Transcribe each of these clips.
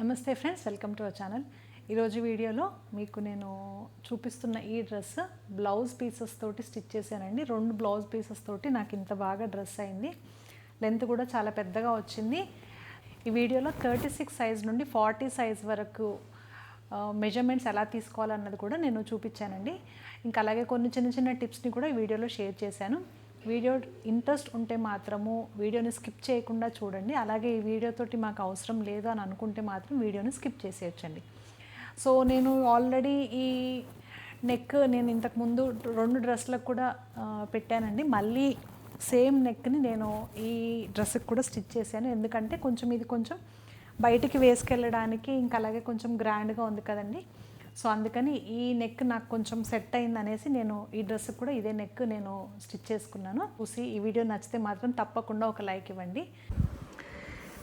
నమస్తే friends welcome to our channel. ఈరోజు వీడియోలో మీకు నేను చూపిస్తున్న ఈ డ్రెస్ బ్లౌజ్ పీసెస్ తోటి స్టిచ్ చేశానండి. రెండు బ్లౌజ్ పీసెస్ తోటి నాకు ఇంత బాగా డ్రెస్ అయింది. లెంత్ కూడా చాలా పెద్దగా వచ్చింది. ఈ వీడియోలో థర్టీ సిక్స్ సైజ్ నుండి ఫార్టీ సైజ్ వరకు మెజర్మెంట్స్ ఎలా తీసుకోవాలన్నది కూడా నేను చూపించానండి. ఇంకా అలాగే కొన్ని చిన్న చిన్న టిప్స్ని కూడా ఈ వీడియోలో షేర్ చేశాను. వీడియో ఇంట్రెస్ట్ ఉంటే మాత్రము వీడియోని స్కిప్ చేయకుండా చూడండి. అలాగే ఈ వీడియోతోటి మాకు అవసరం లేదు అని అనుకుంటే మాత్రం వీడియోని స్కిప్ చేసేయచ్చండి. సో నేను ఆల్రెడీ ఈ నెక్ నేను ఇంతకు ముందు రెండు డ్రెస్లకు కూడా పెట్టానండి. మళ్ళీ సేమ్ నెక్ని నేను ఈ డ్రెస్కి కూడా స్టిచ్ చేశాను. ఎందుకంటే కొంచెం ఇది కొంచెం బయటికి వేసుకెళ్ళడానికి ఇంకా అలాగే కొంచెం గ్రాండ్గా ఉంది కదండి. సో అందుకని ఈ నెక్ నాకు కొంచెం సెట్ అయింది అనేసి నేను ఈ డ్రెస్ కూడా ఇదే నెక్ నేను స్టిచ్ చేసుకున్నాను. చూసి ఈ వీడియో నచ్చితే మాత్రం తప్పకుండా ఒక లైక్ ఇవ్వండి.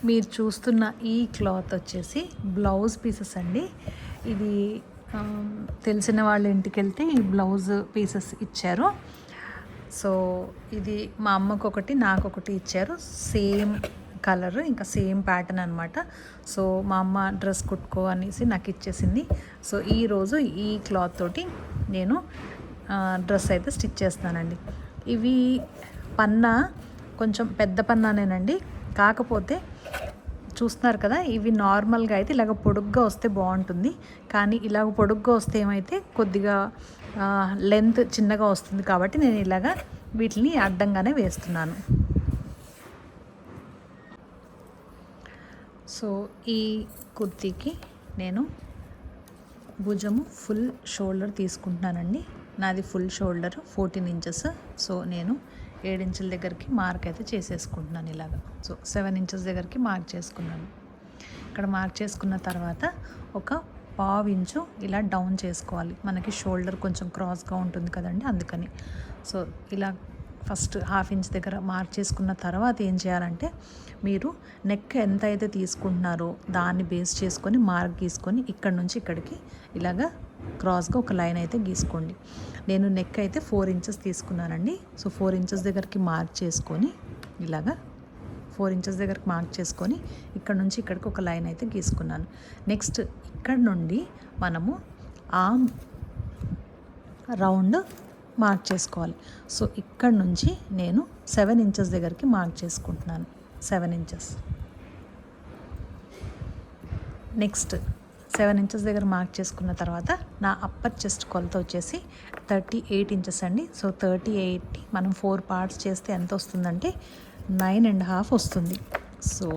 మీరు చూస్తున్న ఈ క్లాత్ వచ్చేసి బ్లౌజ్ పీసెస్ అండి. ఇది తెలిసిన వాళ్ళ ఇంటికి వెళ్తే ఈ బ్లౌజ్ పీసెస్ ఇచ్చారు. సో ఇది మా అమ్మకు ఒకటి ఇచ్చారు. సేమ్ కలర్ ఇంకా సేమ్ ప్యాటర్న్ అనమాట సో మా అమ్మ డ్రెస్ కుట్టుకో అనేసి నాకు ఇచ్చేసింది. సో ఈరోజు ఈ క్లాత్ తోటి నేను డ్రెస్ అయితే స్టిచ్ చేస్తానండి ఇవి పన్నా కొంచెం పెద్ద పన్నానేనండి. కాకపోతే చూస్తున్నారు కదా ఇవి నార్మల్గా అయితే ఇలాగ పొడుగ్గా వస్తే బాగుంటుంది. కానీ ఇలాగ పొడుగ్గా వస్తే ఏమైతే కొద్దిగా లెంత్ చిన్నగా వస్తుంది కాబట్టి నేను ఇలాగ వీటిని అడ్డంగానే వేస్తున్నాను. సో ఈ కుర్తీకి నేను భుజము ఫుల్ షోల్డర్ తీసుకుంటున్నానండి. నాది full shoulder fourteen inches. So నేను ఏడించుల దగ్గరికి మార్క్ అయితే చేసేసుకుంటున్నాను ఇలాగా. సో సెవెన్ ఇంచెస్ దగ్గరికి మార్క్ చేసుకున్నాను. ఇక్కడ మార్క్ చేసుకున్న తర్వాత ఒక పావు ఇంచు ఇలా డౌన్ చేసుకోవాలి. మనకి షోల్డర్ కొంచెం క్రాస్గా ఉంటుంది కదండి అందుకని. సో ఇలా ఫస్ట్ హాఫ్ ఇంచ్ దగ్గర మార్క్ చేసుకున్న తర్వాత ఏం చేయాలంటే మీరు నెక్ ఎంత అయితే తీసుకుంటున్నారో దాన్ని బేస్ చేసుకొని మార్క్ గీసుకొని ఇక్కడ నుంచి ఇక్కడికి ఇలాగా క్రాస్గా ఒక లైన్ అయితే గీసుకోండి. నేను నెక్ అయితే ఫోర్ ఇంచెస్ తీసుకున్నానండి. సో ఫోర్ ఇంచెస్ దగ్గరికి మార్క్ చేసుకొని ఇలాగా ఫోర్ ఇంచెస్ దగ్గరకు మార్క్ చేసుకొని ఇక్కడ నుంచి ఇక్కడికి ఒక లైన్ అయితే గీసుకున్నాను. నెక్స్ట్ ఇక్కడ నుండి మనము ఆమ్ రౌండ్ మార్క్ చేసుకోవాలి. సో ఇక్కడ నుంచి నేను సెవెన్ ఇంచెస్ దగ్గరికి మార్క్ చేసుకుంటున్నాను. Seven inches. Next seven inches దగ్గర మార్క్ చేసుకున్న తర్వాత నా అప్పర్ చెస్ట్ కొలత వచ్చేసి థర్టీ ఎయిట్ ఇంచెస్ అండి. సో థర్టీ ఎయిట్ మనం ఫోర్ పార్ట్స్ చేస్తే ఎంత వస్తుందంటే నైన్ అండ్ హాఫ్ వస్తుంది. సో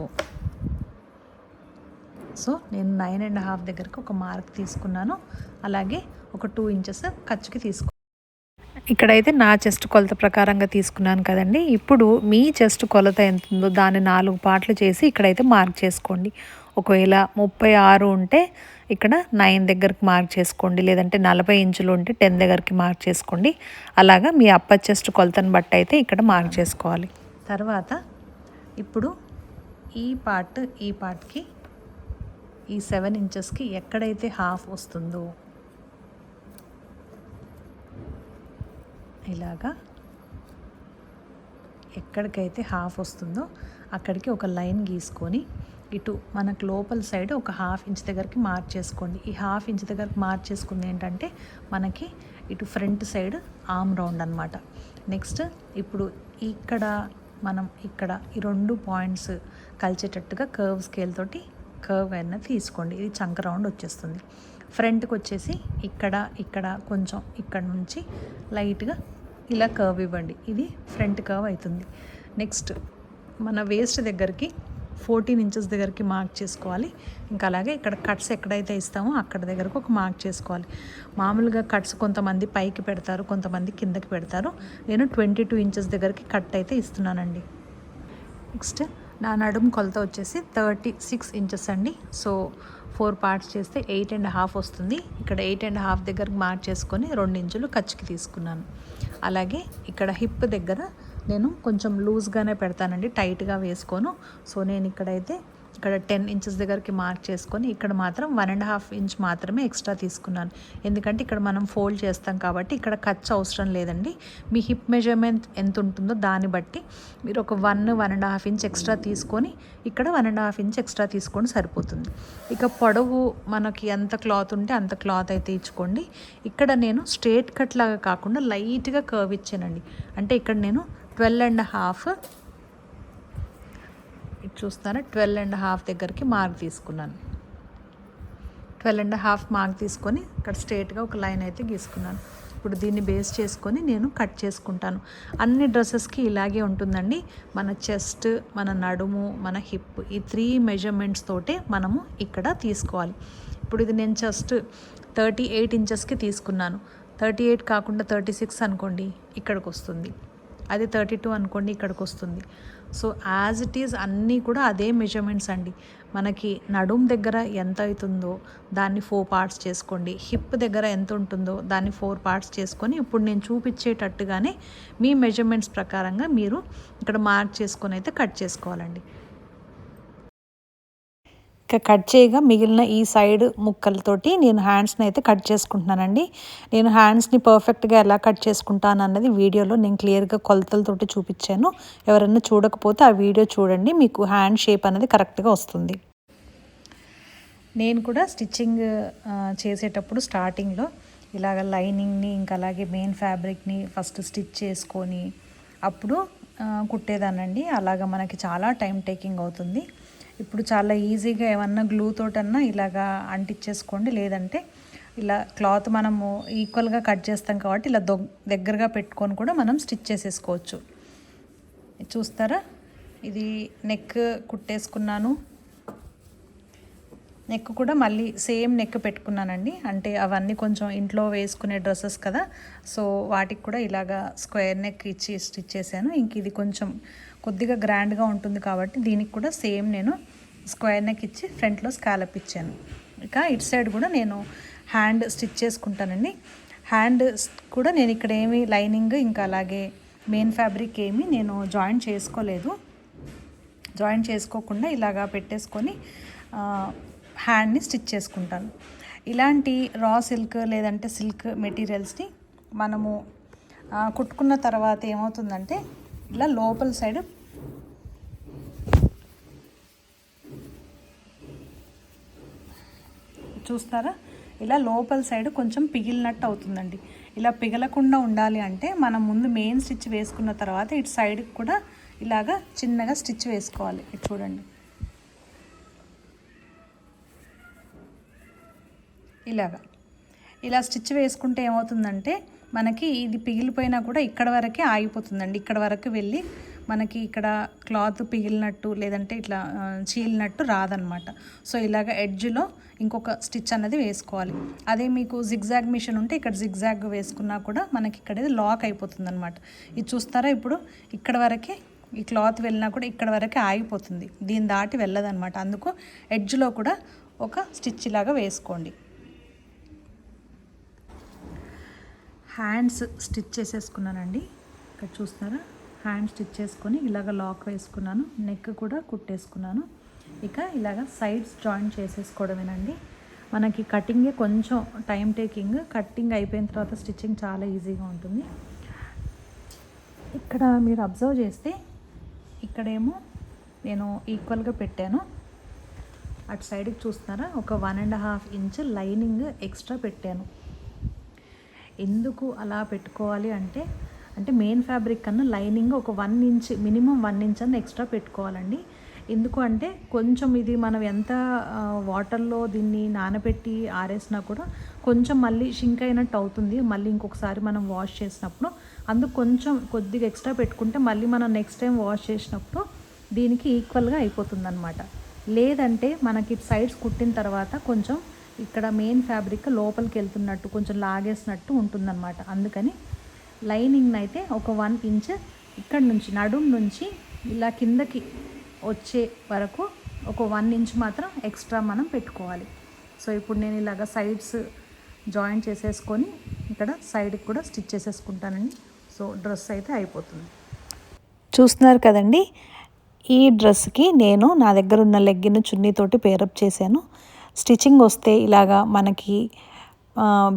సో నేను నైన్ అండ్ హాఫ్ దగ్గరకు ఒక మార్క్ తీసుకున్నాను. అలాగే ఒక టూ ఇంచెస్ ఖర్చుకి తీసుకున్నాను ఇక్కడైతే నా చెస్ట్ కొలత ప్రకారంగా తీసుకున్నాను కదండి. ఇప్పుడు మీ చెస్ట్ కొలత ఎంత ఉందో దాన్ని నాలుగు పార్ట్లు చేసి ఇక్కడైతే మార్క్ చేసుకోండి. ఒకవేళ ముప్పై ఆరు ఉంటే ఇక్కడ నైన్ దగ్గరికి మార్క్ చేసుకోండి. లేదంటే నలభై ఇంచులు ఉంటే టెన్ దగ్గరికి మార్క్ చేసుకోండి. అలాగా మీ అప్పర్ చెస్ట్ కొలతను బట్టి అయితే ఇక్కడ మార్క్ చేసుకోవాలి. తర్వాత ఇప్పుడు ఈ పార్ట్ ఈ పార్ట్కి ఈ సెవెన్ ఇంచెస్కి ఎక్కడైతే హాఫ్ వస్తుందో ఇలాగా ఎక్కడికైతే హాఫ్ వస్తుందో అక్కడికి ఒక లైన్ గీసుకొని ఇటు మనకు లోపల సైడ్ ఒక హాఫ్ ఇంచ్ దగ్గరికి మార్క్ చేసుకోండి. ఈ హాఫ్ ఇంచ్ దగ్గరికి మార్క్ చేసుకుంది ఏంటంటే మనకి ఇటు ఫ్రంట్ సైడ్ ఆమ్ రౌండ్ అనమాట నెక్స్ట్ ఇప్పుడు ఇక్కడ మనం ఇక్కడ ఈ రెండు పాయింట్స్ కలిచేటట్టుగా కర్వ్ స్కేల్ తోటి కర్వ్ అయినా తీసుకోండి. ఇది చంక రౌండ్ వచ్చేస్తుంది. ఫ్రంట్కి వచ్చేసి ఇక్కడ ఇక్కడ కొంచెం ఇక్కడ నుంచి లైట్గా ఇలా కర్వ్ ఇవ్వండి. ఇది ఫ్రంట్ కర్వ్ అవుతుంది. నెక్స్ట్ మన వేస్ట్ దగ్గరికి ఫోర్టీన్ ఇంచెస్ దగ్గరికి మార్క్ చేసుకోవాలి. ఇంకా అలాగే ఇక్కడ కట్స్ ఎక్కడైతే ఇస్తామో అక్కడ దగ్గరకు ఒక మార్క్ చేసుకోవాలి. మామూలుగా కట్స్ కొంతమంది పైకి పెడతారు కొంతమంది కిందకి పెడతారు. నేను ట్వంటీ టూ ఇంచెస్ దగ్గరికి కట్ అయితే ఇస్తున్నానండి. నెక్స్ట్ నా నడుము కొలత వచ్చేసి థర్టీ సిక్స్ ఇంచెస్ అండి. సో ఫోర్ పార్ట్స్ చేస్తే ఎయిట్ అండ్ హాఫ్ వస్తుంది. ఇక్కడ ఎయిట్ అండ్ హాఫ్ దగ్గరకు మార్క్ చేసుకొని రెండు ఇంచులు ఖర్చుకి తీసుకున్నాను. అలాగే ఇక్కడ హిప్ దగ్గర నేను కొంచెం లూజ్గానే పెడతానండి టైట్గా వేసుకోను. సో నేను ఇక్కడైతే ఇక్కడ టెన్ ఇంచెస్ దగ్గరికి మార్క్ చేసుకొని ఇక్కడ మాత్రం వన్ అండ్ హాఫ్ ఇంచ్ మాత్రమే ఎక్స్ట్రా తీసుకున్నాను. ఎందుకంటే ఇక్కడ మనం ఫోల్డ్ చేస్తాం కాబట్టి ఇక్కడ ఖర్చు అవసరం లేదండి. మీ హిప్ మెజర్మెంట్ ఎంత ఉంటుందో దాన్ని బట్టి మీరు ఒక one one and half inch extra తీసుకొని ఇక్కడ one and half inch extra తీసుకొని సరిపోతుంది. ఇక పొడవు మనకి ఎంత క్లాత్ ఉంటే అంత క్లాత్ అయితే ఇచ్చుకోండి. ఇక్కడ నేను స్ట్రేట్ కట్ లాగా కాకుండా లైట్గా కర్వ్ ఇచ్చానండి. అంటే ఇక్కడ నేను ట్వెల్వ్ అండ్ హాఫ్ చూస్తాను. ట్వెల్వ్ అండ్ హాఫ్ దగ్గరికి మార్క్ తీసుకున్నాను. ట్వెల్వ్ అండ్ హాఫ్ మార్క్ తీసుకొని ఇక్కడ స్ట్రేట్గా ఒక లైన్ అయితే గీసుకున్నాను. ఇప్పుడు దీన్ని బేస్ చేసుకొని నేను కట్ చేసుకుంటాను. అన్ని డ్రెస్సెస్కి ఇలాగే ఉంటుందండి. మన చెస్ట్ మన నడుము మన హిప్ ఈ త్రీ మెజర్మెంట్స్ తోటే మనము ఇక్కడ తీసుకోవాలి. ఇప్పుడు ఇది నేను జస్ట్ థర్టీ ఎయిట్ ఇంచెస్కి తీసుకున్నాను. థర్టీ ఎయిట్ కాకుండా థర్టీ సిక్స్ అనుకోండి ఇక్కడికి వస్తుంది. అది థర్టీ టూ అనుకోండి ఇక్కడికి వస్తుంది సో యాజ్ ఇట్ ఈజ్ అన్నీ కూడా అదే మెజర్మెంట్స్ అండి. మనకి నడుం దగ్గర ఎంత అవుతుందో దాన్ని ఫోర్ పార్ట్స్ చేసుకోండి. హిప్ దగ్గర ఎంత ఉంటుందో దాన్ని ఫోర్ పార్ట్స్ చేసుకొని ఇప్పుడు నేను చూపించేటట్టుగానే మీ మెజర్మెంట్స్ ప్రకారంగా మీరు ఇక్కడ మార్క్ చేసుకొని అయితే కట్ చేసుకోవాలండి. ఇక కట్ చేయగా మిగిలిన ఈ సైడ్ ముక్కలతోటి నేను హ్యాండ్స్ని అయితే కట్ చేసుకుంటున్నానండి. నేను హ్యాండ్స్ని పర్ఫెక్ట్గా ఎలా కట్ చేసుకుంటాను అన్నది వీడియోలో నేను క్లియర్గా కొలతలతోటి చూపించాను. ఎవరైనా చూడకపోతే ఆ వీడియో చూడండి. మీకు హ్యాండ్ షేప్ అనేది కరెక్ట్గా వస్తుంది. నేను కూడా స్టిచ్చింగ్ చేసేటప్పుడు స్టార్టింగ్లో ఇలాగ లైనింగ్ని ఇంకా అలాగే మెయిన్ ఫ్యాబ్రిక్ని ఫస్ట్ స్టిచ్ చేసుకొని అప్పుడు కుట్టేదానండి అలాగ మనకి చాలా టైం టేకింగ్ అవుతుంది. ఇప్పుడు చాలా ఈజీగా ఏమన్నా గ్లూ తోటన్నా ఇలాగా అంటించేసుకోండి లేదంటే ఇలా క్లాత్ మనము ఈక్వల్గా కట్ చేస్తాం కాబట్టి ఇలా దొగ్ దగ్గరగా పెట్టుకొని కూడా మనం స్టిచ్ చేసేసుకోవచ్చు. చూస్తారా? ఇది నెక్ కుట్టేసుకున్నాను. నెక్ కూడా మళ్ళీ సేమ్ నెక్ పెట్టుకున్నానండి. అంటే అవన్నీ కొంచెం ఇంట్లో వేసుకునే డ్రెస్సెస్ కదా. సో వాటికి కూడా ఇలాగా స్క్వేర్ నెక్ ఇచ్చి స్టిచ్ చేశాను. ఇంక ఇది కొంచెం కొద్దిగా గ్రాండ్గా ఉంటుంది కాబట్టి దీనికి కూడా సేమ్ నేను స్క్వేర్ నెక్ ఇచ్చి ఫ్రంట్లో స్కాలప్ ఇచ్చాను. ఇక ఇటు సైడ్ కూడా నేను హ్యాండ్ స్టిచ్ చేసుకుంటానండి. హ్యాండ్ కూడా నేను ఇక్కడ ఏమి లైనింగ్ ఇంకా అలాగే మెయిన్ ఫ్యాబ్రిక్ ఏమి నేను జాయిన్ చేసుకోలేదు. జాయిన్ చేసుకోకుండా ఇలాగా పెట్టేసుకొని హ్యాండ్ని స్టిచ్ చేసుకుంటాను. ఇలాంటి రా సిల్క్ లేదంటే సిల్క్ మెటీరియల్స్ని మనము కుట్టుకున్న తర్వాత ఏమవుతుందంటే ఇలా లోపల సైడ్ చూస్తారా? ఇలా లోపల సైడ్ కొంచెం పిగిలినట్టు అవుతుందండి. ఇలా పిగలకుండా ఉండాలి అంటే మనం ముందు మెయిన్ స్టిచ్ వేసుకున్న తర్వాత ఇటు సైడ్కి కూడా ఇలాగా చిన్నగా స్టిచ్ వేసుకోవాలి. ఇటు చూడండి. ఇలాగా. ఇలా స్టిచ్ వేసుకుంటే ఏమవుతుందంటే మనకి ఇది పిగిలిపోయినా కూడా ఇక్కడ వరకే ఆగిపోతుందండి. ఇక్కడ వరకు వెళ్ళి మనకి ఇక్కడ క్లాత్ పిగిలినట్టు లేదంటే ఇట్లా చీలినట్టు రాదనమాట. సో ఇలాగ ఎడ్జ్లో ఇంకొక స్టిచ్ అనేది వేసుకోవాలి. అదే మీకు జిగ్జాగ్ మిషన్ ఉంటే ఇక్కడ జిగ్జాగ్ వేసుకున్నా కూడా మనకి ఇక్కడ లాక్ అయిపోతుంది అనమాట ఇది చూస్తారా ఇప్పుడు? ఇక్కడ వరకే ఈ క్లాత్ వెళ్ళినా కూడా ఇక్కడ వరకే ఆగిపోతుంది. దీన్ని దాటి వెళ్ళదనమాట. అందుకు ఎడ్జ్లో కూడా ఒక స్టిచ్ లాగా వేసుకోండి. హ్యాండ్స్ స్టిచ్ చేసేసుకున్నానండి. ఇక్కడ చూస్తారా? హ్యాండ్ స్టిచ్ చేసుకొని ఇలాగ లాక్ వేసుకున్నాను. నెక్ కూడా కుట్టేసుకున్నాను. ఇక ఇలాగ సైడ్స్ జాయిన్ చేసేసుకోవడమేనండి. మనకి కటింగే కొంచెం టైం టేకింగ్. కటింగ్ అయిపోయిన తర్వాత స్టిచ్చింగ్ చాలా ఈజీగా ఉంటుంది. ఇక్కడ మీరు అబ్జర్వ్ చేస్తే ఇక్కడేమో నేను ఈక్వల్గా పెట్టాను. అటు సైడ్కి చూస్తున్నారా ఒక one and half inch lining extra పెట్టాను. ఎందుకు అలా పెట్టుకోవాలి అంటే అంటే మెయిన్ ఫ్యాబ్రిక్ కన్నా లైనింగ్ ఒక one inch minimum one inch అన్న ఎక్స్ట్రా పెట్టుకోవాలండి. ఎందుకు అంటే కొంచెం ఇది మనం ఎంత వాటర్లో దీన్ని నానబెట్టి ఆరేసినా కూడా కొంచెం మళ్ళీ షింక్ అయినట్టు అవుతుంది. మళ్ళీ ఇంకొకసారి మనం వాష్ చేసినప్పుడు అందుకు కొంచెం కొద్దిగా ఎక్స్ట్రా పెట్టుకుంటే మళ్ళీ మనం నెక్స్ట్ టైం వాష్ చేసినప్పుడు దీనికి ఈక్వల్గా అయిపోతుంది అనమాట లేదంటే మనకి సైడ్స్ కుట్టిన తర్వాత కొంచెం ఇక్కడ మెయిన్ ఫ్యాబ్రిక్ లోపలికి వెళ్తున్నట్టు కొంచెం లాగేసినట్టు ఉంటుందన్నమాట. అందుకని లైనింగ్ అయితే ఒక వన్ ఇంచ్ ఇక్కడ నుంచి నడుం నుంచి ఇలా కిందకి వచ్చే వరకు ఒక వన్ ఇంచ్ మాత్రం ఎక్స్ట్రా మనం పెట్టుకోవాలి. సో ఇప్పుడు నేను ఇలాగ సైడ్స్ జాయిన్ చేసేసుకొని ఇక్కడ సైడ్కి కూడా స్టిచ్ చేసేసుకుంటానండి. సో డ్రెస్ అయితే అయిపోతుంది. చూస్తున్నారు కదండి ఈ డ్రెస్కి నేను నా దగ్గర ఉన్న లెగ్గిన్ చున్నీతోటి పేరప్ చేశాను. స్టిచ్చింగ్ వస్తే ఇలాగా మనకి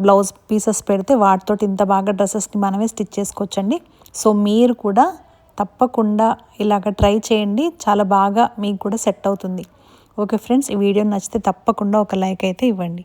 బ్లౌజ్ పీసెస్ పెడితే వాటితోటి ఇంత బాగా డ్రెస్సెస్ని మనమే స్టిచ్ చేసుకోవచ్చండి. సో మీరు కూడా తప్పకుండా ఇలాగ ట్రై చేయండి. చాలా బాగా మీకు కూడా సెట్ అవుతుంది. ఓకే ఫ్రెండ్స్ ఈ వీడియో నచ్చితే తప్పకుండా ఒక లైక్ అయితే ఇవ్వండి.